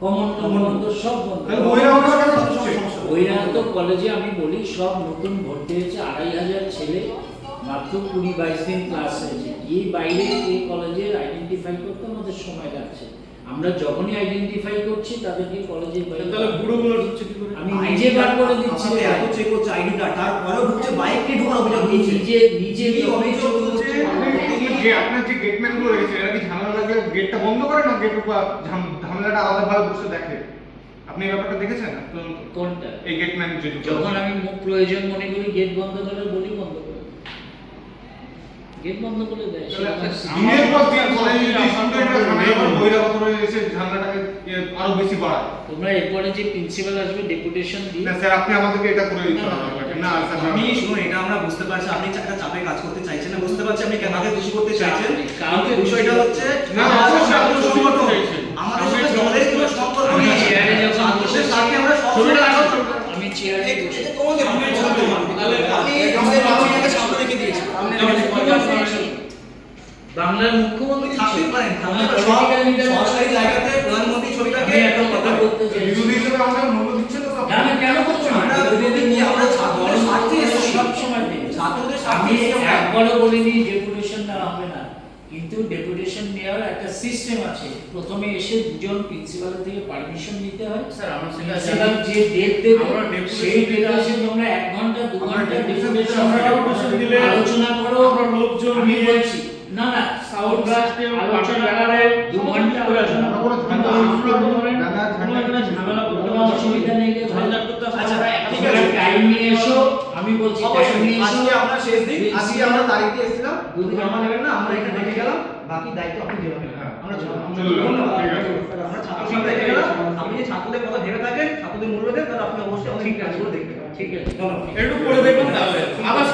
Common সব বহিরাগত কলেজে আমি বলি সব নতুন ভর্তি হয়েছে আড়াই হাজার ছেলে মাত্র কুড়ি বাইশ দিন ক্লাস হয়েছে। এই বাইরে এই কলেজের আইডেন্টিফাই করতে আমাদের সময় লাগছে। আমরা যখনই আইডেন্টিফাই করছি তাদেরকে বাইরে তাহলে বুড়োগুলো ঢুকছে কি করে? আমি নিজে বার করে দিচ্ছি। এত চেক করছে আইডি কার্ড তারপরেও ঢুকছে বাইক নিয়ে ঢোকার অভিযোগ নিজে নিজে কি অভিযোগ তুলছে? যে আপনার যে গেটম্যানগুলো রয়েছে এরা কি ঝামেলা গেটটা বন্ধ করে না? গেট ঝামেলাটা আলাদা ভাবে বসে দেখে। আপনি এই ব্যাপারটা দেখেছেন? কোনটা? এই গেটম্যান যে যখন আমি মুখ প্রয়োজন মনে করি গেট বন্ধ করে বলি বন্ধ করে। গেট বন্ধ করে দেয়। দিনের পর দিন কলেজে যদি স্টুডেন্টরা ঝামেলা করে বহিরাগত রয়ে এসে ঝামেলাটাকে ইয়ে আরও বেশি বাড়ায়। তোমরা এরপরে যে প্রিন্সিপাল আসবে ডেপুটেশন দিই না স্যার আপনি আমাদেরকে এটা করে দিতে হবে। না স্যার আমি শুনুন এটা আমরা বুঝতে পারছি। আপনি একটা চাপে কাজ করতে চাইছেন না? বুঝতে পারছি আপনি কেন আগে খুশি করতে চাইছেন? কিন্তু বিষয়টা হচ্ছে না, আমাদের ছাত্র সংগঠন। আমাদের সাথে দলের কোনো সম্পর্ক নেই। যখন সাথে আমরা ছবিটা রাখো, আমি চেয়ারে তোমাদের আমি আমাদের সামনে রেখে দিয়েছেন আপনি বাংলার মুখ্যমন্ত্রী থাকতে পারেন আমরা আমরা political leader সরকারি জায়গাতে প্রধানমন্ত্রী ছবিটাকে এখন কথা বলতে বিরোধী হিসেবে আমাদের মূল্য দিচ্ছেন তো না না কেন করছ না? আমরা বিরোধী কি আমরা ছাত্রদের স্বার্থে সব সময় ছাত্রদের স্বার্থে আমি এসেছি একবারও বলিনি ডেপুটেশন নেওয়া হবে না। কিন্তু ডেপুটেশন নেওয়ার একটা সিস্টেম আছে। প্রথমে এসে দুজন প্রিন্সিপাল থেকে পারমিশন নিতে হয়। স্যার আমরা সেটা প্রিন্সিপাল যে ডেট দেবে আমরা সেই আসি। তোমরা এক ঘণ্টা দু ঘণ্টা deputation ডেপুটেশন দিলে আলোচনা করো। আমরা লোকজন নিয়ে বলছি না না সাউথ system, আলোচনা করা করো গাড়ারে দু ঘণ্টা আলোচনা আমরা কোনো এখানে ঝামেলা করতে কোনো অসুবিধা নেই রে ভাই। আচ্ছা, ঠিক তোমরা আছে। টাইম নিয়ে এসো আমি বলছি আজকে আমরা শেষ দিন আজকে আমরা তারিখ দিয়ে এসেছিলাম দুধ জমা নেবেন না আমরা এটা দেখে গেলাম বাকি দায়িত্ব আপনি দেবেন। হ্যাঁ। আমরা ধন্যবাদ। আমরা আপনি যে ছাত্রদের কথা ভেবে থাকেন ছাত্রদের মূল্য দেন তাহলে আপনি অবশ্যই আমাদের কাজগুলো দেখতে পাবেন। ঠিক আছে। একটু করে দেখুন তাহলে। আবার